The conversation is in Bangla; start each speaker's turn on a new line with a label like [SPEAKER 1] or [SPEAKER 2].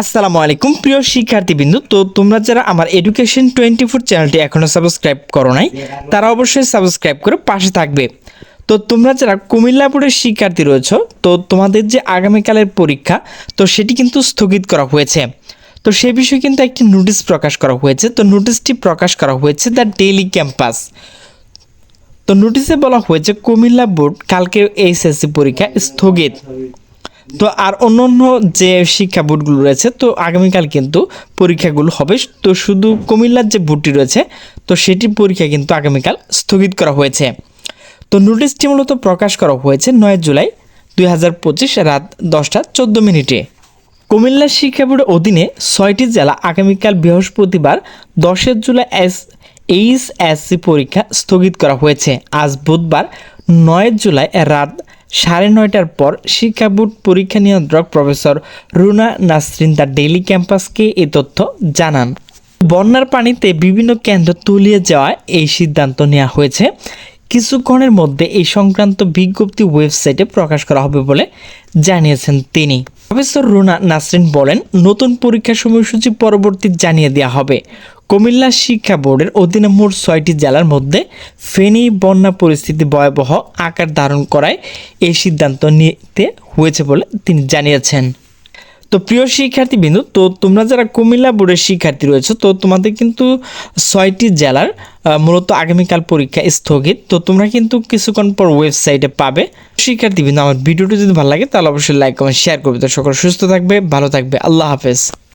[SPEAKER 1] আসসালামু আলাইকুম, প্রিয় শিক্ষার্থীবৃন্দু। তো তোমরা যারা আমার এডুকেশন টোয়েন্টি ফোর চ্যানেলটি এখনও সাবস্ক্রাইব করো নাই, তারা অবশ্যই সাবস্ক্রাইব করে পাশে থাকবে। তো তোমরা যারা কুমিল্লা বোর্ডের শিক্ষার্থী রয়েছ, তো তোমাদের যে আগামীকালের পরীক্ষা, তো সেটি কিন্তু স্থগিত করা হয়েছে। তো সে বিষয়ে কিন্তু একটি নোটিশ প্রকাশ করা হয়েছে। তো নোটিশটি প্রকাশ করা হয়েছে দ্য ডেইলি ক্যাম্পাস তো নোটিশে বলা হয়েছে, কুমিল্লা বোর্ড কালকে এইচএসসি পরীক্ষা স্থগিত। তো আর অন্য অন্য যে শিক্ষা বোর্ডগুলো রয়েছে, তো আগামীকাল কিন্তু পরীক্ষাগুলো হবে। তো শুধু কুমিল্লার যে বোর্ডটি রয়েছে, তো সেটি পরীক্ষা কিন্তু আগামীকাল স্থগিত করা হয়েছে। তো নোটিশটি মূলত প্রকাশ করা হয়েছে নয় জুলাই দুই হাজার পঁচিশ রাত দশটা চোদ্দ মিনিটে। কুমিল্লা শিক্ষা বোর্ডের অধীনে ছয়টি জেলা আগামীকাল বৃহস্পতিবার দশের জুলাই এস এইচ এসসি পরীক্ষা স্থগিত করা হয়েছে। আজ বুধবার নয় জুলাই রাত সাড়ে নয়টার পর শিক্ষা বোর্ড পরীক্ষা নিয়ন্ত্রক professor Runa Nasrin the daily ক্যাম্পাসকে এ তথ্য জানান। বন্যার পানিতে বিভিন্ন কেন্দ্র তলিয়ে যাওয়ায় এই সিদ্ধান্ত নেওয়া হয়েছে। কিছুক্ষণের মধ্যে এই সংক্রান্ত বিজ্ঞপ্তি ওয়েবসাইটে প্রকাশ করা হবে বলে জানিয়েছেন তিনি। প্রফেসর রুনা নাসরিন বলেন, নতুন পরীক্ষা সময়সূচি পরবর্তী জানিয়ে দেওয়া হবে। কুমিল্লা শিক্ষা বোর্ডের অধীনে মোট ছয়টি জেলার মধ্যে ফেনী বন্যা পরিস্থিতি ভয়াবহ আকার ধারণ করায় এই সিদ্ধান্ত নিতে হয়েছে বলে তিনি জানিয়েছেন। তো প্রিয় শিক্ষার্থীবৃন্দু, তো তোমরা যারা কুমিল্লা বোর্ডের শিক্ষার্থী রয়েছে, তো তোমাদের কিন্তু ছয়টি জেলার মূলত আগামীকাল পরীক্ষা স্থগিত। তো তোমরা কিন্তু কিছুক্ষণ পর ওয়েবসাইটে পাবে। শিক্ষার্থীবৃন্দু, আমার ভিডিওটি যদি ভালো লাগে, তাহলে অবশ্যই লাইক কমেন্ট শেয়ার করবে। তো সকল সুস্থ থাকবে, ভালো থাকবে। আল্লাহ হাফেজ।